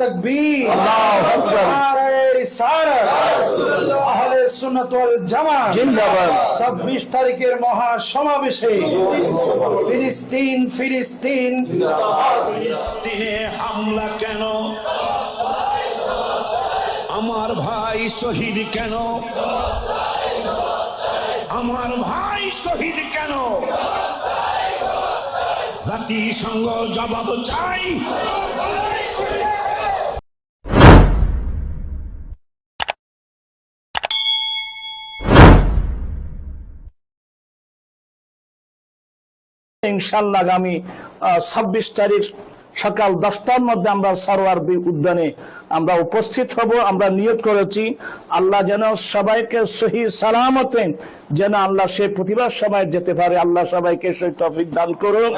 তকবীর। ছাব্বিশ তারিখের মহা সমাবেশে ফিলিস্তিন ফিলিস্তিন হামলা কেন? আমার ভাই শহীদ কেন? আমার ভাই শহীদ কেন? জাতিসংঘ জবাব চাই। ইনশাল্লাহ আগামী ছাব্বিশ তারিখ সকাল দশটার মধ্যে আমরা সরোয়ার উদ্যানে আমরা উপস্থিত হব আমরা নিয়ত করেছি। আল্লাহ যেন সবাইকে সহি সালামতে যেন আল্লাহ সে প্রতিভা সবাই যেতে পারে। আল্লাহ সবাইকে সেই তফিক দান করুন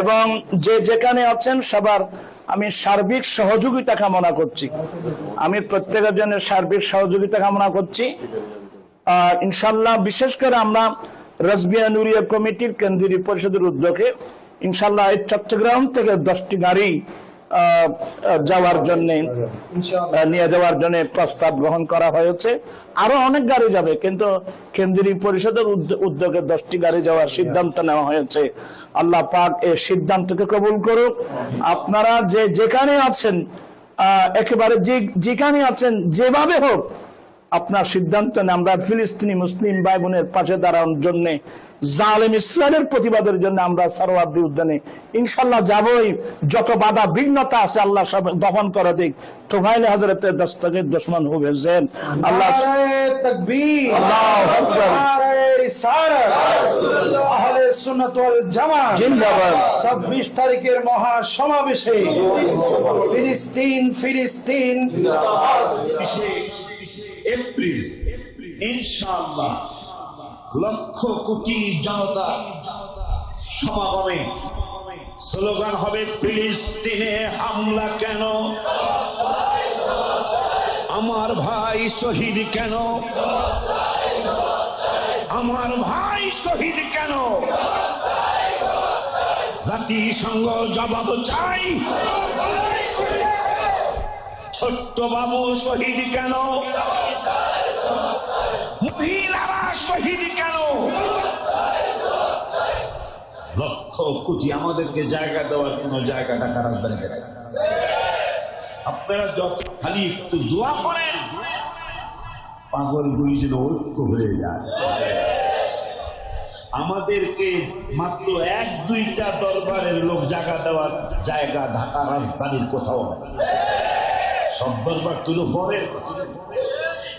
এবং যে যেখানে আছেন সবার আমি সার্বিক সহযোগিতা কামনা করছি। আমি প্রত্যেকের জন্য সার্বিক সহযোগিতা কামনা করছি। আহ, ইনশাল্লাহ বিশেষ করে আমরা রাজবিয়া নুরিয়া কমিটির কেন্দ্রীয় পরিষদের উদ্যোগে ইনশাল্লাহ এই চট্টগ্রাম থেকে দশটি গাড়ি যাওয়ার জন্য নিয়ে যাওয়ার জন্য প্রস্তাব গ্রহণ করা হয়েছে। আরও অনেক গাড়ি যাবে কিন্তু কেন্দ্রীয় পরিষদের উদ্যোগে দশটি গাড়ি যাওয়ার সিদ্ধান্ত নেওয়া হয়েছে। আল্লাহ পাক এই সিদ্ধান্তকে কবুল করুক। আপনারা যে যেখানে আছেন আহ, একেবারে যেখানে আছেন যেভাবে হোক আপনার সিদ্ধান্ত নেন আমরা ফিলিস্তিনি মুসলিম ভাই বোনের পাশে দাঁড়ানোর জন্য জালেম ইসরায়েলের প্রতিবাদের জন্য আমরা সারোয়ার্দি উদ্যানে ইনশাল্লাহ যাবই যত বাধা বিঘ্নতা আছে আল্লাহ সব দমন করে দিক। তো ভাইলে হজরতের দস্তকের দুশ্মন নারে তকবীর আল্লাহু। ছাব্বিশ তারিখের মহা সমাবেশে ফিলিস্তিন। ফিলিস্তিন এপ্রিল, ইনশাআল্লাহ লক্ষ কোটি জনতা সমাগমে স্লোগান হবে, ফিলিস্তিনে হামলা কেন? আমার ভাই শহীদ কেন? আমার ভাই শহীদ কেন? জাতিসংঘ জবাব চাই। ছোট্ট বাবু শহীদ কেন? মহিলারা শহীদ কেন? লক্ষ কোটি আমাদেরকে জায়গা দেওয়ার কোন জায়গা ঢাকা রাজধানীতে আপনারা যত খালি একটু দোয়া করেন পাগলগুলি যেন ঐক্য হয়ে যায়। আমাদেরকে মাত্র এক দুইটা দরবারের লোক জায়গা দেওয়ার জায়গা ঢাকা রাজধানীর কোথাও নেই। সব তুলো কথা।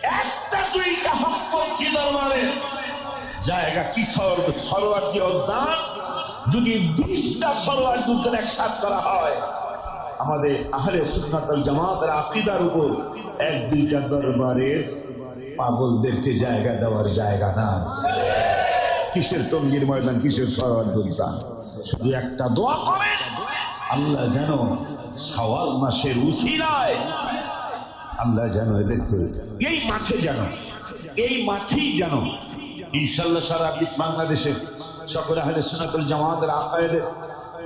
একটা দুইটা হকপক্ষী দরবারের জায়গা কি সর- সরোয়ার্দী উদ্যান যদি বিশটা সরোয়ার্দী উদ্যান একসাথ করা হয়, আমাদের আহলে সুন্নাতুল জামাতের আকিদার উপর এক দুইটা দরবারের পাগলদেরকে জায়গা দেওয়ার জায়গা না। কিসের টঙ্গির ময়দান, কিসের সরোয়ার্দী উদ্যান শুধু একটা দোয়া করেন। আল্লাহ যেন সওয়াল মাসের উসিলায়, আল্লাহ যেন এদেরকে এই মাঠে যেন, এই মাঠেই যেন ইনশাল্লাহ সারা বিশ্ব বাংলাদেশের সকল আহলে সুনাতুল জামাতের আকায়ের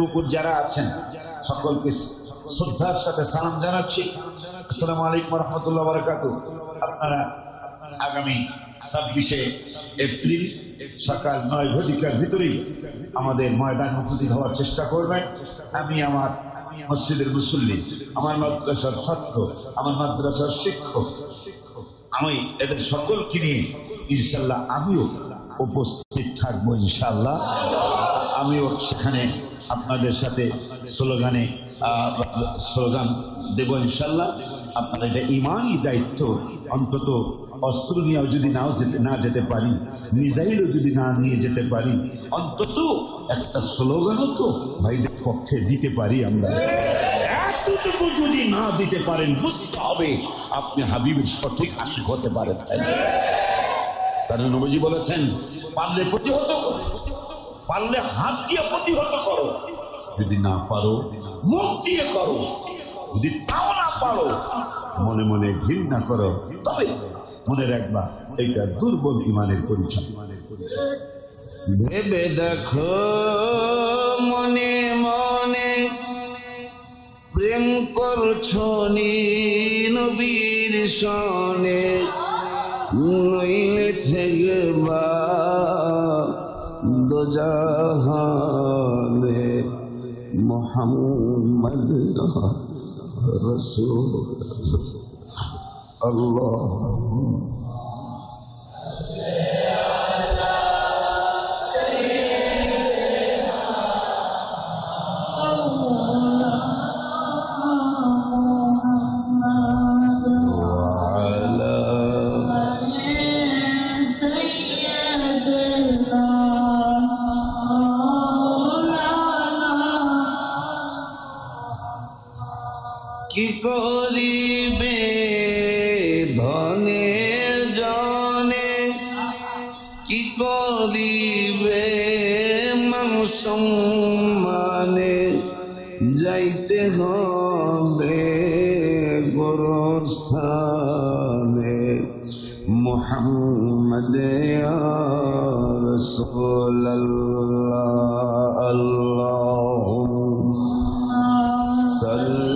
উপর যারা আছেন, সকলকে শ্রদ্ধার সাথে সালাম জানাচ্ছি। আসসালামু আলাইকুম রহমতুল্লাহ বারাকাত আপনারা আগামী ছাব্বিশে এপ্রিল সকাল নয় ঘটিকার ভিতরেই আমাদের ময়দান উপস্থিত হওয়ার চেষ্টা করবেন। আমি আমার মসজিদের মুসল্লি, আমার মাদ্রাসার ছাত্র, আমার মাদ্রাসার শিক্ষক, আমি এদের সকলকে নিয়ে ইনশাল্লাহ আমিও উপস্থিত থাকব ইনশাল্লাহ আমিও সেখানে আপনাদের সাথে স্লোগানে স্লোগান দেব ইনশাল্লাহ আপনার এটা ইমানই দায়িত্ব, অন্তত অস্ত্র নিয়েও যদি নাও যেতে না যেতে পারি, মিসাইলও যদি না নিয়ে যেতে পারি, অন্তত একটা স্লোগানও তো ভাইদের পক্ষে দিতে পারি আমরা। এতটুকু যদি না দিতে পারেন, বুঝতে হবে আপনি হাবিবের সঠিক আশিক হতে পারেন তার নবীজি বলেছেন, পারলে প্রতিহত পারলে হাত দিয়ে প্রতিহত করো। যদি না পারো, মুখ দিয়ে করো। যদি তাও না পারো, মনে মনে ঘৃণা করো। তবে মনে রাখবা এটা দুর্বল ইমানের পরিচয়। ভেবে দেখো মনে মনে প্রেম কর করছ নবীর সনে। নইলে ঠেকবা দোজাহানে মোহাম্মদ রসুল। اللہ. کی کوری میں ধনে জনে কি করিবে সম্মানে যাইতে হবে গোরস্থানে। মোহাম্মদ রসোল্লাহ আল্লাহ সাল্লাহ